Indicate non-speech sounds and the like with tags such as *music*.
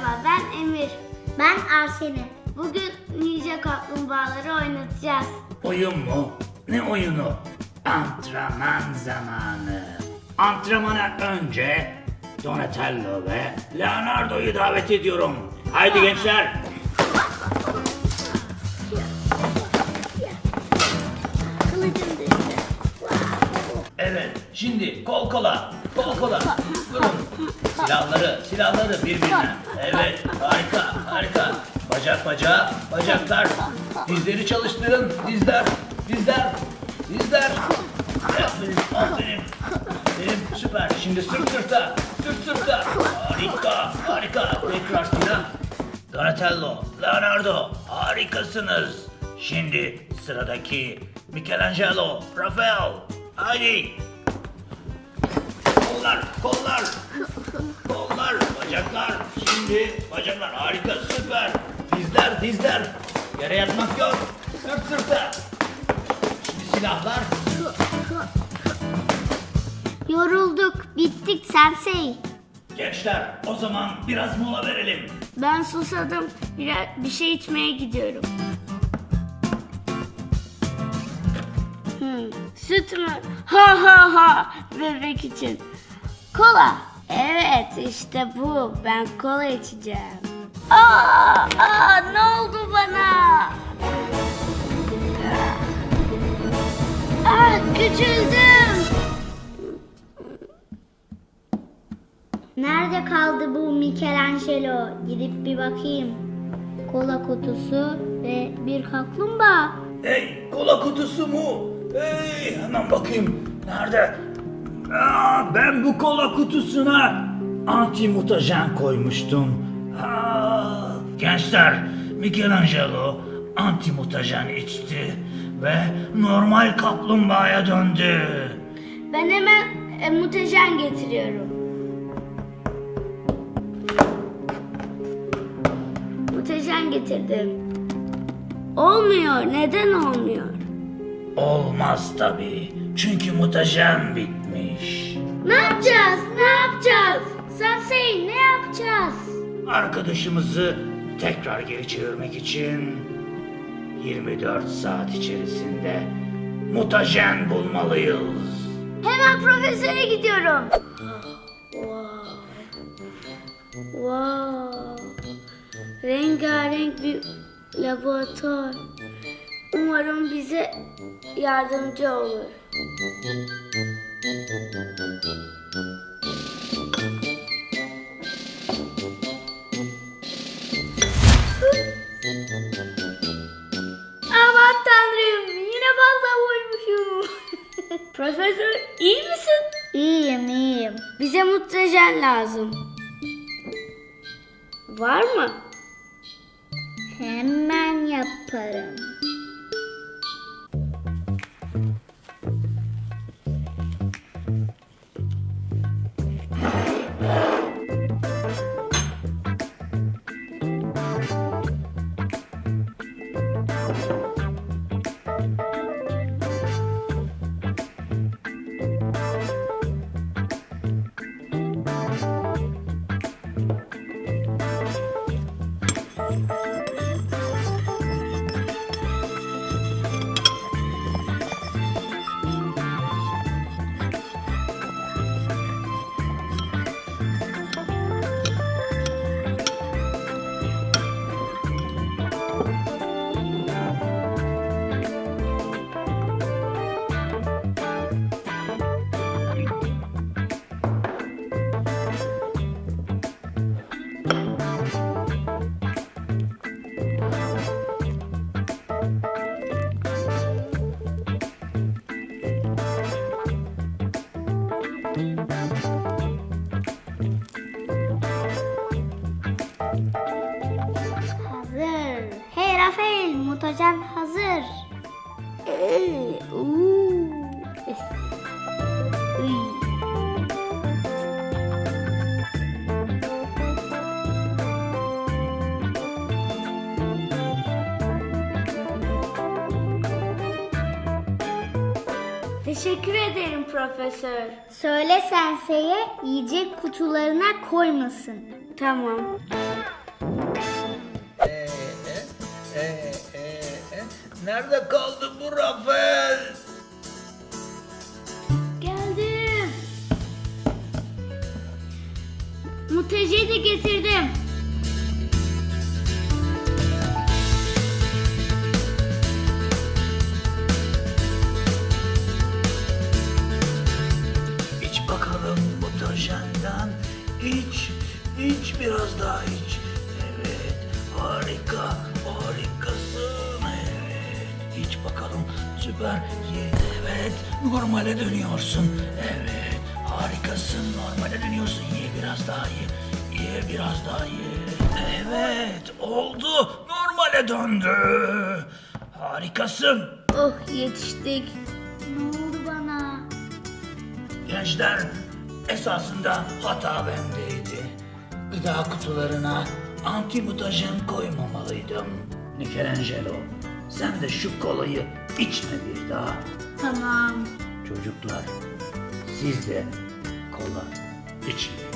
Merhaba ben Emir. Ben Arsene. Bugün Ninja Kaplumbağaları oynatacağız. Oyun mu? Ne oyunu? Antrenman zamanı. Antrenmana önce Donatello ve Leonardo'yu davet ediyorum. Haydi gençler. Şimdi kol kola, kol kola. Vurun. Silahları, silahları birbirine. Evet, harika, harika. Bacak bacağa, bacaklar. Dizleri çalıştırın, dizler, dizler, dizler. Aferin, aferin. Aferin, süper. Şimdi sırt sırta, sırt sırta. Harika, harika. Tekrar silah. Donatello, Leonardo, harikasınız. Şimdi sıradaki Michelangelo, Rafael. Haydi. Kollar, kollar. Kollar, bacaklar. Şimdi bacaklar harika, süper. Dizler, dizler. Yere yatmak yok. Sırt sırta. Şimdi silahlar. Yorulduk, bittik sensei. Gençler, o zaman biraz mola verelim. Ben susadım. Bir, bir şey içmeye gidiyorum. Hmm, süt mü? Ha ha ha. Bebek için. Kola. Evet işte bu. Ben kola içeceğim. Aa, aa ne oldu bana? Ah küçüldüm. Nerede kaldı bu Michelangelo? Gidip bir bakayım. Kola kutusu ve bir kaplumbağa. Hey, kola kutusu mu? Hey, hemen bakayım. Nerede? Aa, ben bu kola kutusuna anti mutajen koymuştum. Aa, gençler, Michelangelo anti mutajen içti ve normal kaplumbağaya döndü. Ben hemen e, mutejen getiriyorum. Mutejen getirdim. Olmuyor. Neden olmuyor? Olmaz tabii. Çünkü mutajen bitmiş. Ne yapacağız? Ne yapacağız? Sensei ne yapacağız? Arkadaşımızı tekrar geri çevirmek için 24 saat içerisinde mutajen bulmalıyız. Hemen profesöre gidiyorum. Wow. Wow. Rengarenk bir laboratuvar. Umarım bize yardımcı olur. *laughs* Profesör iyi misin? İyiyim iyiyim. Bize mutajen lazım. Var mı? Hemen yaparım. Rafael, mutajen hazır. Teşekkür ederim profesör. Söyle senseye yiyecek kutularına koymasın. Tamam. Nerede kaldı bu Rafael? Geldim. Muteciyi de getirdim. İç bakalım bu tajenden. İç, iç biraz daha iç. Evet, harika, harikasın. İç bakalım. Süper. Evet, normale dönüyorsun. Evet, harikasın. Normale dönüyorsun. Ye biraz daha ye. Ye biraz daha ye. Evet, oldu. Normale döndü. Harikasın. Oh yetiştik. Ne oldu bana? Gençler esasında hata bendeydi. Gıda kutularına antimutajen koymamalıydım. Michelangelo sen de şu kolayı içme bir daha. Tamam. Çocuklar siz de kola içmeyin.